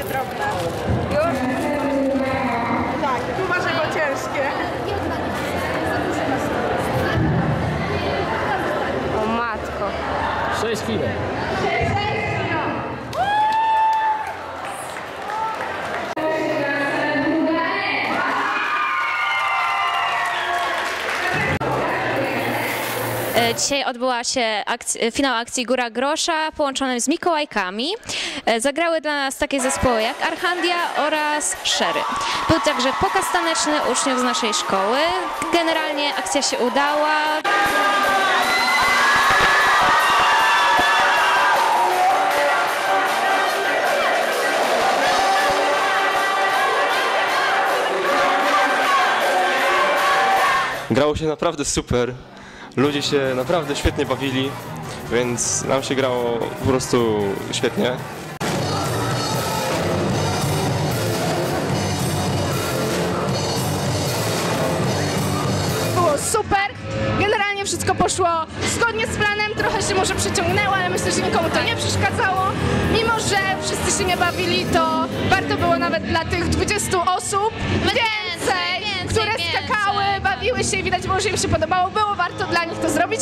takie drobne. Już? Tak, tu masz jego ciężkie. O matko. 6 chwilek. Dzisiaj odbyła się akc- e, finał akcji Góra Grosza połączony z Mikołajkami. E, Zagrały dla nas takie zespoły jak Archandia oraz Szery. Był także pokaz taneczny uczniów z naszej szkoły. Generalnie akcja się udała. Grało się naprawdę super. Ludzie się naprawdę świetnie bawili, więc nam się grało po prostu świetnie. było super. Generalnie wszystko poszło zgodnie z planem, trochę się może przeciągnęło, ale myślę, że nikomu to nie przeszkadzało. Mimo, że wszyscy się nie bawili, to warto było nawet dla tych 20 osób więcej, które skakały, bawiły się i widać było, że im się podobało. Było warto dla nich to zrobić.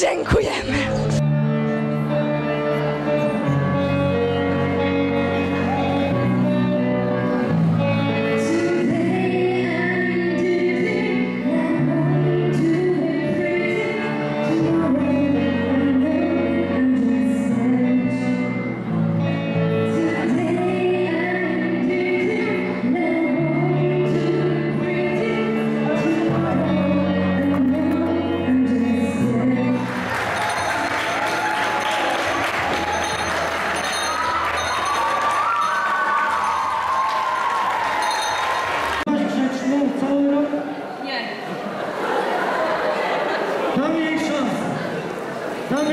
Dziękujemy.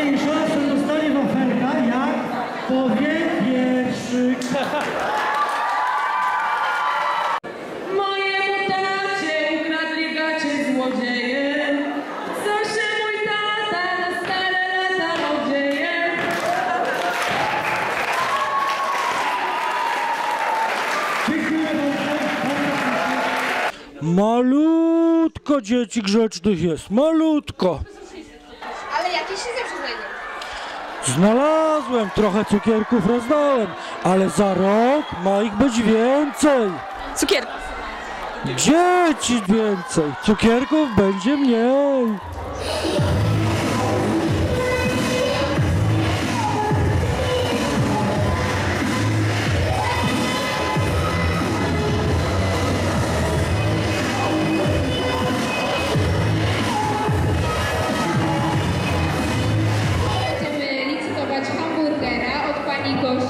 Dam jej szansę, dostanie wafelka, jak powie pierwszy. Malutko dzieci grzecznych jest, malutko. Się zawsze znajdzie. Znalazłem, trochę cukierków rozdałem, ale za rok ma ich być więcej. Cukierki. Dzieci więcej, cukierków będzie mniej. católicos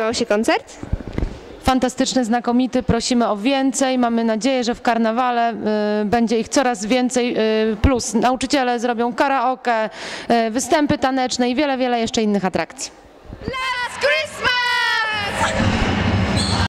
Podobał się koncert? Fantastyczny, znakomity, prosimy o więcej. Mamy nadzieję, że w karnawale y, będzie ich coraz więcej. Y, plus nauczyciele zrobią karaoke, y, występy taneczne i wiele, wiele jeszcze innych atrakcji.